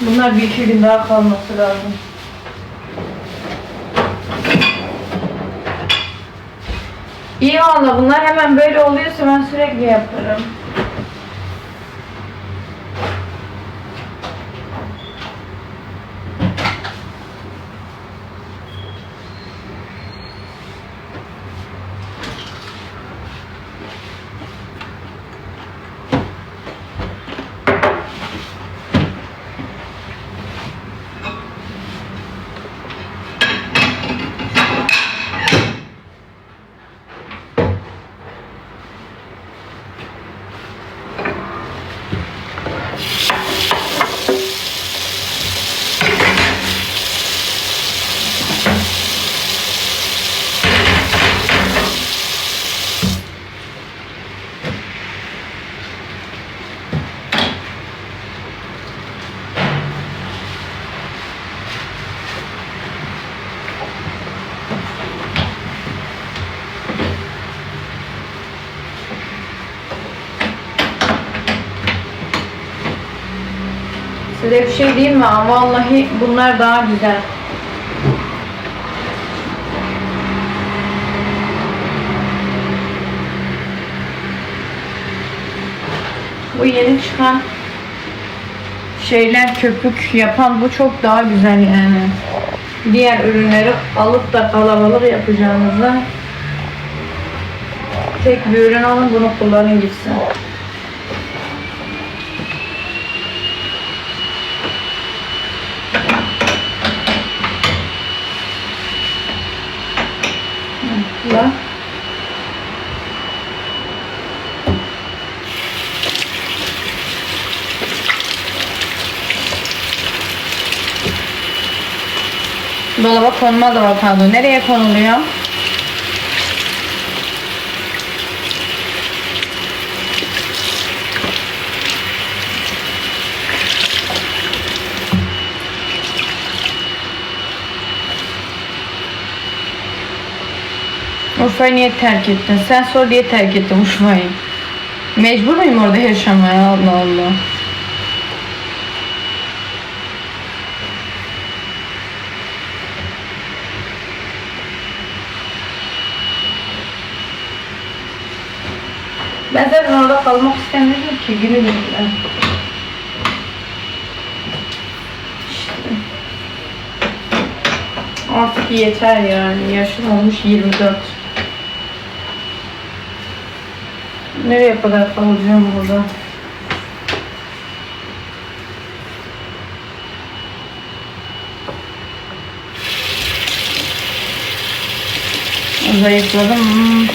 Bunlar bir iki gün daha kalması lazım. İyi valla bunlar hemen böyle oluyorsa ben sürekli yaparım. Size bir şey diyeyim mi? Vallahi bunlar daha güzel. Bu yeni çıkan şeyler köpük yapan bu çok daha güzel yani. Diğer ürünleri alıp da kalabalık yapacağınızda tek bir ürün alın bunu kullanın gitsin. Là. Dolaba konmaz avokado. Nereye konuluyor? Urfa'yı niye terk ettin? Sen sor diye terk ettim Urfa'yı. Mecbur muyum orada yaşamaya? Allah Allah. Ben zaten orada kalmak istemiyorum ki günü. İşte. Artık yeter yani. Yaşım olmuş 24. Nereye kadar kalacağım burada? Zayıfladım.